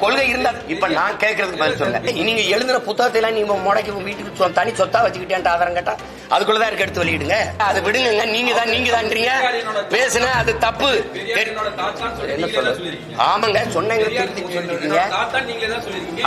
கொள்கை இருந்தா இப்ப நான் கேட்கறதுக்கு பதில் சொல்லுங்க நீங்க எழுதுன புத்தகத்தை எல்லாம் நீங்க முடக்கி வீட்டுக்கு தனி சொத்தா வச்சுக்கிட்டேன் ஆதாரம் கேட்டா அதுக்குள்ளதான் இருக்கு எடுத்து வெளியிடுங்க. அதை விடுங்க நீங்க தான் நீங்க தான்றீங்க. பேசுன அது தப்பு. என்ன சொல்றது. ஆமங்க சொன்னீங்க திருத்தி சொல்லிருக்கீங்க.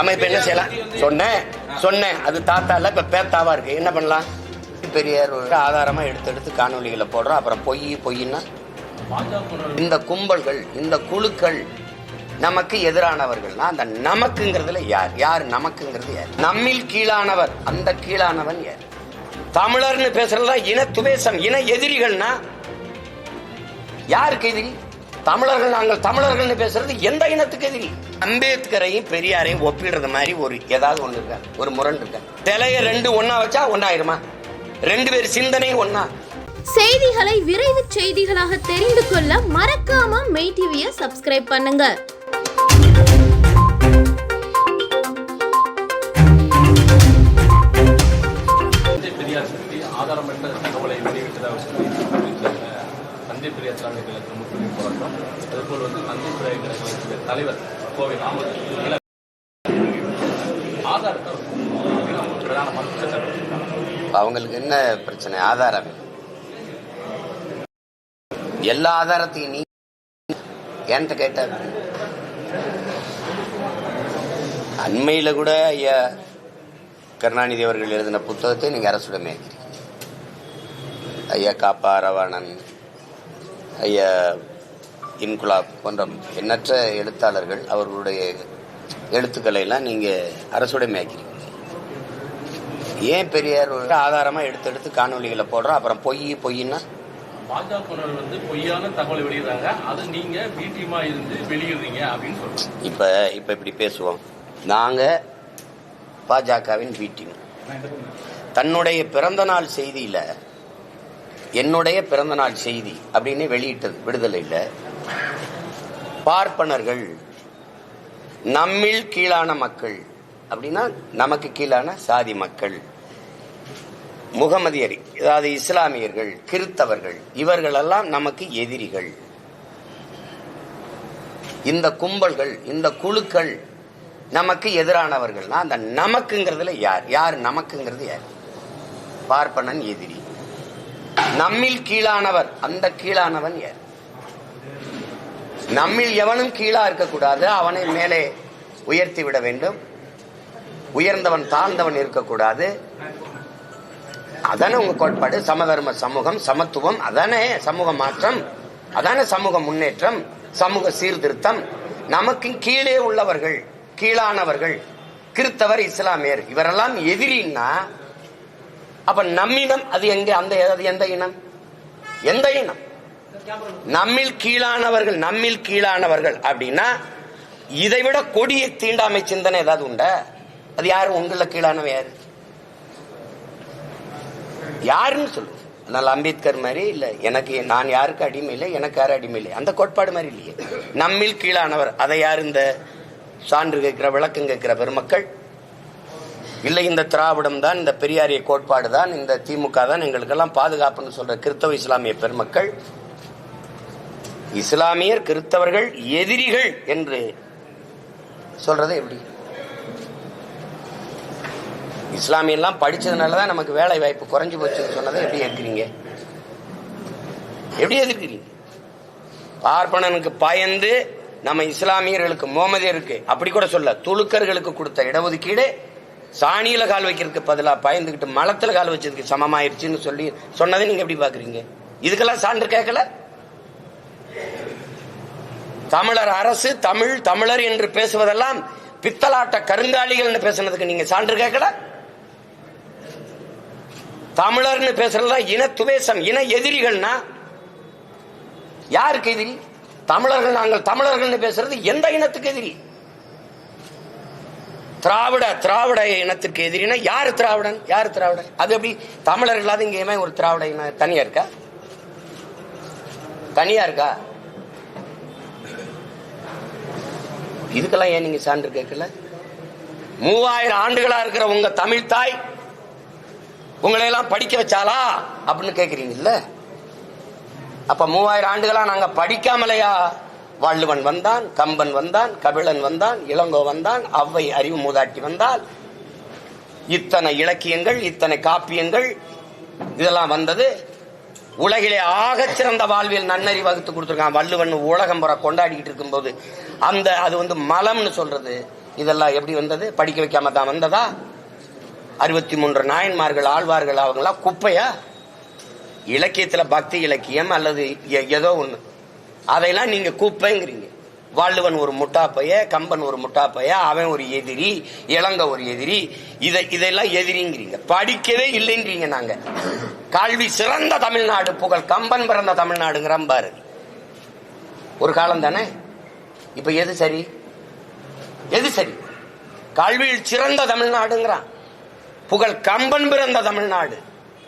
ஆமா இப்ப என்ன செய்யலாம்? சொன்னேன் சொன்னேன். அது தாத்தா இல்ல இப்ப பேத்தாவா இருக்கு. என்ன பண்ணலாம்? பெரியார் ஆதாரமா எடுத்து எடுத்து காணொலிகளை போடுறோம். அப்புறம் பொய் பொய்ன்னா இந்த கும்பல்கள் இந்த குழுக்கள் நமக்கு எதிரானவர்கள்னா அந்த நமக்குங்கிறதுல யார்? யார் நமக்குங்கிறது யார்? நம்மில் கீழானவர். அந்த கீழானவன் யார்? தமிழர்னு பேசுறதுதான் இன துவேசம் இன எதிரிகள்னா யாருக்கு எதிரி? தமிழர்கள் நாங்கள் தமிழர்கள்னு பேசுறது எந்த இனத்துக்கு எதிரி? அம்பேத்கரையும் பெரியாரையும் ஒப்பிடுறது மாதிரி ஒரு ஏதாவது ஒண்ணு இருக்கா? ஒரு முரண் இருக்கா? சிலைய ரெண்டு ஒன்னா வச்சா ஒன்னாயிருமா ரெண்டு பேர் சிந்தனையும் ஒன்னா செய்திகளை விரைவு செய்திகளாக தெரிந்து கொள்ள மறக்காம மெய் டிவியை சப்ஸ்கிரைப் பண்ணுங்க. ஆதாரம் என்ற தகவலை வெளியிட்டதாக சொல்லி தந்தை பெரியார் சாலை கழக முற்றுகை போராட்டம் அதுபோல் வந்து தந்தை பெரியார் கழகத்தினுடைய தலைவர் கோவை நாமக்கல் ஆதாரத்தை பிரதான மறுப்பு அவங்களுக்கு என்ன பிரச்சனை? ஆதாரம் எல்லா ஆதாரத்தையும் நீ என்கிட்ட கேட்ட? அண்மையில கூட ஐயா கருணாநிதி அவர்கள் எழுதின புத்தகத்தை நீங்க அரசுடமே ஐயா காப்பா ரவாணன் ஐயா இன்குலாப் போன்ற எண்ணற்ற எழுத்தாளர்கள் அவர்களுடைய எழுத்துக்களை எல்லாம் நீங்க அரசுடைமை ஆக்கிறீங்க ஏன் பெரியார் ஒரு ஆதாரமா எடுத்து எடுத்து காணொலிகளை போடுறோம் அப்புறம் பொய் பொய்ன்னா? பாஜகவினர் வந்து பொய்யான தகவலை வெளியிடுறாங்க. அதை நீங்க வீட்டியமா இருந்து வெளியிடுறீங்க அப்படின்னு சொல்றாங்க. இப்ப இப்ப இப்படி பேசுவோம். நாங்க பாஜகவின் பி டீம் தன்னுடைய பிறந்த நாள் செய்தியில என்னுடைய பிறந்த நாள் செய்தி அப்படின்னு வெளியிட்டது விடுதலையில். பார்ப்பனர்கள் நம்மில் கீழான மக்கள் அப்படின்னா நமக்கு கீழான சாதி மக்கள். முகமதியர் அதாவது இஸ்லாமியர்கள் கிறித்தவர்கள் இவர்களெல்லாம் நமக்கு எதிரிகள். இந்த கும்பல்கள் இந்த குழுக்கள் நமக்கு எதிரானவர்கள்னா அந்த நமக்குங்கிறதுல யார்? யார் நமக்குங்கிறது யார்? பார்ப்பனன் எதிரி. நம்மில் கீழானவர். அந்த கீழானவன் யார்? நம்மில் எவனும் கீழா இருக்கக்கூடாது அவனை மேலே உயர்த்தி விட வேண்டும். உயர்ந்தவன் தாழ்ந்தவன் இருக்கக்கூடாது. அதானே உங்க கோட்பாடு. சமதர்ம சமூகம் சமத்துவம் அதானே சமூக மாற்றம் அதானே சமூக முன்னேற்றம் சமூக சீர்திருத்தம். நமக்கு கீழே உள்ளவர்கள் கீழானவர்கள் கிறித்தவர் இஸ்லாமியர் இவரெல்லாம் எதிரின்னா அப்ப நம்மிடம் அது எங்க? அந்த அது எந்த இனம்? எந்த இனம்? நம்மில் கீழானவர்கள் நம்மில் கீழானவர்கள் அப்படின்னா இதை விட கொடிய தீண்டாமை சிந்தனை ஏதாவது உண்டா? அது யாரு? உங்கள கீழானவ யாரு? யாருன்னு சொல்லு. அதனால அம்பேத்கர் மாதிரி இல்ல. எனக்கு நான் யாருக்கு அடிமை இல்லை எனக்கு யாரும் அடிமை இல்லை? அந்த கோட்பாடு மாதிரி இல்லையே. நம்மில் கீழானவர். அதை யார் இந்த சான்று கேட்கிற விளக்கம் கேட்கிற பெருமக்கள்? இல்லை இந்த திராவிடம் தான் இந்த பெரியாரிய கோட்பாடு தான் இந்த திமுக தான் எங்களுக்கெல்லாம் பாதுகாப்புன்னு சொல்ற கிறிஸ்தவ இஸ்லாமிய பெருமக்கள் இஸ்லாமியர் கிறிஸ்தவர்கள் எதிரிகள் என்று சொல்றது எப்படி? இஸ்லாமியெல்லாம் படிச்சதுனால தான் நமக்கு வேலை வாய்ப்பு குறைஞ்சு போச்சுன்னு சொன்னதை எப்படி எதிர்க்கிறீங்க எப்படி எதிர்க்கிறீங்க? பார்ப்பனனுக்கு பயந்து நம்ம இஸ்லாமியர்களுக்கு முகமதியருக்கு அப்படி கூட சொல்ல துலுக்கர்களுக்கு கொடுத்த இடஒதுக்கீடு சாணியில கால் வைக்கிறதுக்கு பதிலா பயந்துகிட்டு மலத்துல கால் வச்சதுக்கு சமமாயிருச்சுன்னு சொல்லி சொன்னதை நீங்க எப்படி பாக்குறீங்க இதுக்கெல்லாம் சான்று கேட்கல? தமிழர் அரசு தமிழ் தமிழர் என்று பேசுவதெல்லாம் பித்தலாட்ட கருங்காலிகள்னு பேசுனதுக்கு நீங்க சான்று கேட்கல? தமிழர்னு பேசுறதா இன துவேசம் இன எதிரிகள்னா யாருக்கு எதிரி? தமிழர்கள் நாங்கள் தமிழர்கள்னு பேசுறது எந்த இனத்துக்கு எதிரி? திராவிட திராவிட இனத்திற்கு எதிரினா யாரு திராவிடன்? யாரு திராவிடன்? அது எப்படி? தமிழர் இல்லாத இங்கேயுமே ஒரு திராவிட இன தனியா இருக்கா? தனியா இருக்கா? இதுக்கெல்லாம் ஏன் நீங்க சான்று கேட்கல? மூவாயிரம் ஆண்டுகளா இருக்கிற உங்க தமிழ் தாய் உங்களை எல்லாம் படிக்க வச்சாலா அப்படின்னு கேக்குறீங்கல்ல? அப்ப மூவாயிரம் ஆண்டுகளா நாங்க படிக்காமலையா? வள்ளுவன் வந்தான் கம்பன் வந்தான் கபிலன் வந்தான் இளங்கோ வந்தான் அவ்வை அறிவு மூதாட்டி வந்தால் இத்தனை இலக்கியங்கள் இத்தனை காப்பியங்கள் இதெல்லாம் வந்தது. உலகிலே ஆகச் சிறந்த வாழ்வியல் நன்னறி வகுத்து கொடுத்துருக்கான் வள்ளுவன். உலகம் புற கொண்டாடிக்கிட்டு இருக்கும்போது அந்த அது வந்து மலம்னு சொல்றது. இதெல்லாம் எப்படி வந்தது? படிக்க வைக்காம தான் வந்ததா? அறுபத்தி மூன்று நாயன்மார்கள் ஆழ்வார்கள் அவங்களாம் குப்பையா? இலக்கியத்துல பக்தி இலக்கியம் அல்லது ஏதோ ஒன்று அதையெல்லாம் நீங்க கூப்பேங்கிறீங்க. வள்ளுவன் ஒரு முட்டாப்பைய கம்பன் ஒரு முட்டாப்பைய அவன் ஒரு எதிரி இளங்க ஒரு எதிரி இதை இதெல்லாம் எதிரிங்கிறீங்க. படிக்கவே இல்லைங்கிறீங்க நாங்க. கல்வி சிறந்த தமிழ்நாடு புகழ் கம்பன் பிறந்த தமிழ்நாடுங்கிற பாரு. ஒரு காலம் தானே? இப்ப எது சரி? எது சரி? கல்வியில் சிறந்த தமிழ்நாடுங்கிறான். புகழ் கம்பன் பிறந்த தமிழ்நாடு.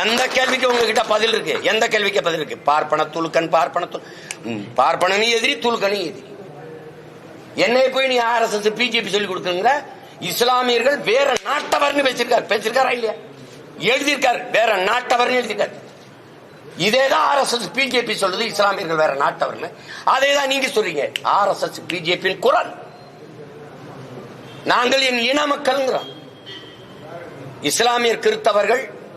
எந்த கேள்விக்கு உங்ககிட்ட பதில் இருக்கு? எந்த கேள்விக்கு பதில் இருக்கு? பார்ப்பன துலுக்கன் பார்ப்பன துல் பார்ப்பனனி எதிரி துலுக்கனி எதிரி. என்னை போய் நீ ஆர்எஸ்எஸ் பிஜேபி சொல்லி கொடுக்குங்கிற இஸ்லாமியர்கள் வேற நாட்டவர்னு பேசியிருக்காரு பேசியிருக்காரா இல்லையா? எழுதியிருக்காரு. வேற நாட்டவர்னு எழுதியிருக்காரு. இதேதான் ஆர்எஸ்எஸ் பிஜேபி சொல்றது. இஸ்லாமியர்கள் வேற நாட்டவர்னு. அதே தான் நீங்க சொல்றீங்க. ஆர்எஸ்எஸ் பிஜேபியின் குரல். நாங்கள் என் இன மக்கள்ங்கிறோம். இஸ்லாமியர் கிறித்தவர்கள்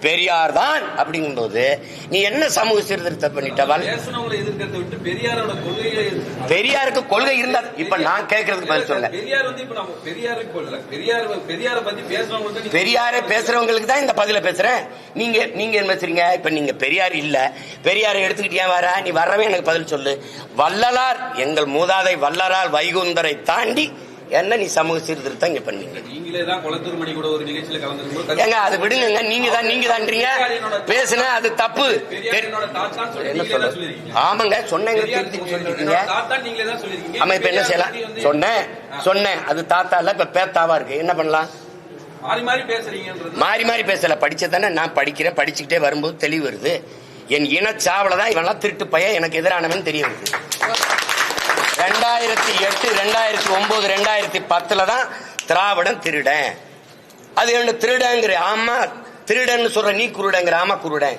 பெரியார் தான் அப்படிங்கும்போது நீ என்ன சமூக சீர்திருத்தம் பண்ணிட்ட வல் பேசுனவங்களை எதிர்க்கிறத விட்டு பெரியாரோட கொள்கையை எதிர்த்து- பெரியாருக்கு கொள்கை இருந்தா இப்ப நான் கேட்கறதுக்கு பதில் சொல்ல பெரியார் பேசுறவங்களுக்கு தான் இந்த பதில பேசுறேன். நீங்க நீங்க என்ன பேசுறீங்க? இப்ப நீங்க பெரியார் இல்ல. பெரியாரை எடுத்துக்கிட்டு வர? நீ வரவே எனக்கு பதில் சொல்லு. வள்ளலார் எங்கள் மூதாதை வள்ளலார் வைகுந்தரை தாண்டி என்ன நீ சமூக சீர்திருத்தம் இங்க பண்ணீங்க நீங்களே தான் குளத்தூர் மணி கூட ஒரு நிகழ்ச்சியில கலந்துருக்கும் ஏங்க அது விடுங்க நீங்க தான் நீங்க தான்றீங்க. பேசுன அது தப்பு. சொல்லி என்ன சொல்லிருக்கீங்க. ஆமாங்க சொன்னேங்க திருத்தி சொல்லிருக்கீங்க. ஆமா இப்ப என்ன செய்யலாம்? சொன்னேன் சொன்னேன். அது தாத்தா இல்ல இப்ப பேத்தாவா இருக்கு. என்ன பண்ணலாம்? மாறி மாறி பேசல. படிச்சதானே நான் படிக்கிறேன். படிச்சுக்கிட்டே வரும்போது தெளிவு வருது. என் இனச்சாவல தான் இவெல்லாம் திருட்டு பையன். எனக்கு எதிரானவன் தெரிய வருது. ரெண்டாயிரத்தி எட்டு ரெண்டாயிரத்தி ஒன்பது ரெண்டாயிரத்தி பத்துல தான் திராவிடன் திருடன். அது என்ன திருடங்கிற ஆமா திருடன்னு சொல்ற நீ குருடங்கிற ஆமா குருடன்.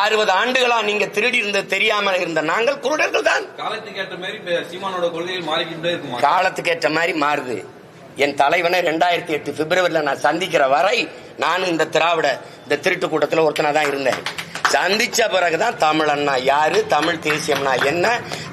அறுபது ஆண்டுகளா நீங்க திருடி இருந்தது தெரியாம இருந்த நாங்கள் குருடர்கள் தான். காலத்துக்கு ஏற்ற மாதிரி இப்ப சீமானோட கொள்கைகள் மாறிக்கிட்டே இருக்குமா? காலத்துக்கு ஏற்ற மாதிரி மாறுது. என் தலைவனை ரெண்டாயிரத்தி எட்டு பிப்ரவரியில நான் சந்திக்கிற வரை நானும் இந்த திராவிட இந்த திருட்டு கூட்டத்தில் ஒருத்தனா தான் இருந்தேன். சந்திச்ச பிறகுதான் தமிழன்னா யாரு தமிழ் தேசியம்னா என்ன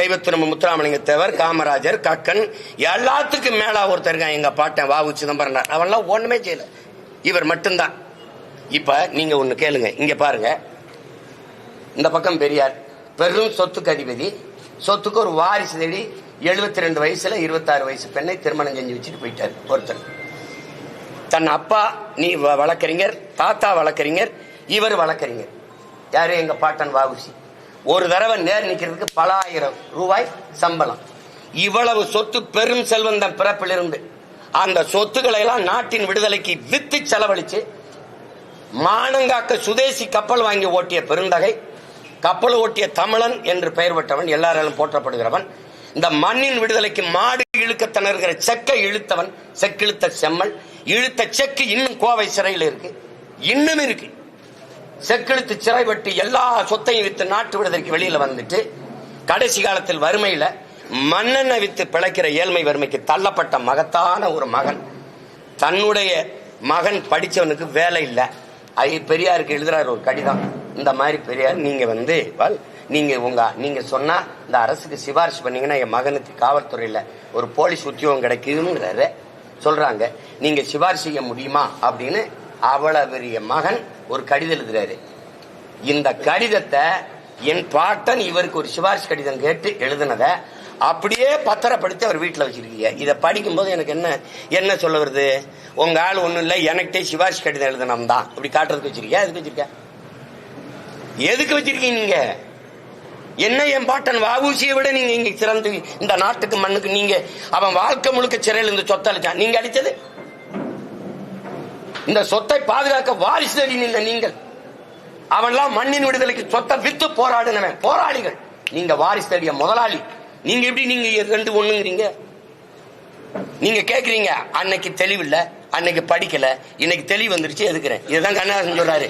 தெய்வத்திரும்ப முத்துராமலிங்க தேவர் காமராஜர் கக்கன் எல்லாத்துக்கும் மேல ஒருத்தர் இருக்கான் எங்க பாட்டன் வாவு சிதம்பரனார். அவன்லாம் ஒண்ணுமே செய்யல. இவர் மட்டும்தான். இப்ப நீங்க ஒண்ணு கேளுங்க. இங்க பாருங்க. இந்த பக்கம் பெரியார். பெரும் சொத்துக்கு அதிபதி. சொத்துக்கு ஒரு வாரிசு தேடி எழுபத்தி ரெண்டு வயசுல இருபத்தாறு வயசு பெண்ணை திருமணம் செஞ்சு வச்சுட்டு போயிட்டார் ஒருத்தர். தன் அப்பா நீ வ- வழக்கறிஞர் தாத்தா வழக்கறிஞர் இவர் வழக்கறிஞர். யாரு? எங்க பாட்டன் வாவுசி ஒரு தடவை நேர் நிக்கிறதுக்கு பல ஆயிரம் ரூபாய் சம்பளம். இவ்வளவு சொத்து பெரும் செல்வந்தன் பிறப்பிலிருந்து அந்த சொத்துக்களை எல்லாம் நாட்டின் விடுதலைக்கு வித்து செலவழிச்சு மானங்காக்க சுதேசி கப்பல் வாங்கி ஓட்டிய பெருந்தகை கப்பல் ஓட்டிய தமிழன் என்று பெயர் பெற்றவன் எல்லாராலும் போற்றப்படுகிறவன் இந்த மண்ணின் விடுதலைக்கு மாடு இழுக்க திணறுகிற செக்கை இழுத்தவன் செக்கிழுத்த செம்மல் இழுத்த செக்கு இன்னும் கோவை சிறையில் இருக்கு இன்னும் இருக்கு. செக்கிழுத்து சிறைப்பட்டு எல்லா சொத்தையும் வித்து நாட்டு விடுதலைக்கு வெளியில வந்துட்டு கடைசி காலத்தில் வறுமையில மண்ணெண்ணை வித்து பிழைக்கிற ஏழ்மை வறுமைக்கு தள்ளப்பட்ட மகத்தான ஒரு மகன். தன்னுடைய மகன் படிச்சவனுக்கு வேலை இல்லை. ஐ பெரியாருக்கு எழுதுறாரு ஒரு கடிதம். இந்த மாதிரி பெரியார் நீங்க வந்து நீங்க உங்க நீங்க சொன்னா இந்த அரசுக்கு சிபாரிசு பண்ணீங்கன்னா என் மகனுக்கு காவல்துறையில ஒரு போலீஸ் உத்தியோகம் கிடைக்குதுங்கிறாரு. சொல்றாங்க நீங்க சிபாரிசு செய்ய முடியுமா? அப்படின்னு அவ்வளவு பெரிய மகன் ஒரு கடிதம் எழுதுறாரு. இந்த கடிதத்தை என் பாட்டன் இவருக்கு ஒரு சிபாரிசு கடிதம் கேட்டு எழுதுனத அப்படியே பத்திரப்படுத்தி அவர் வீட்டுல வச்சிருக்கீங்க. இதை படிக்கும்போது எனக்கு என்ன என்ன சொல்ல வருது? உங்க ஆள் ஒண்ணும் இல்ல எனக்கிட்டே சிபாரிசு கடிதம் எழுதணும் தான். இப்படி காட்டுறதுக்கு வச்சிருக்கியா? எதுக்கு வச்சிருக்க எதுக்கு வச்சிருக்கீங்க நீங்க? என்ன என் பாட்டன் வாவூசியை விட நீங்க இங்க சிறந்து இந்த நாட்டுக்கு மண்ணுக்கு நீங்க அவன் வாழ்க்கை முழுக்க சிறையில் இருந்து சொத்தளிச்சான். நீங்க அடிச்சது இந்த சொத்தை பாதுகாக்க வாரிசு தேடி நின்ற நீங்கள். அவன்லாம் மண்ணின் விடுதலைக்கு சொத்தை வித்து போராடினவன். போராளிகள். நீங்க வாரிசு தேடிய முதலாளி. நீங்க எப்படி நீங்க ரெண்டு ஒண்ணுங்கிறீங்க? நீங்க கேக்குறீங்க அன்னைக்கு தெளிவில்லை அன்னைக்கு படிக்கல இன்னைக்கு தெளிவு வந்துருச்சு எதுக்குறேன்? இதுதான் கண்ணாசன் சொல்றாரு.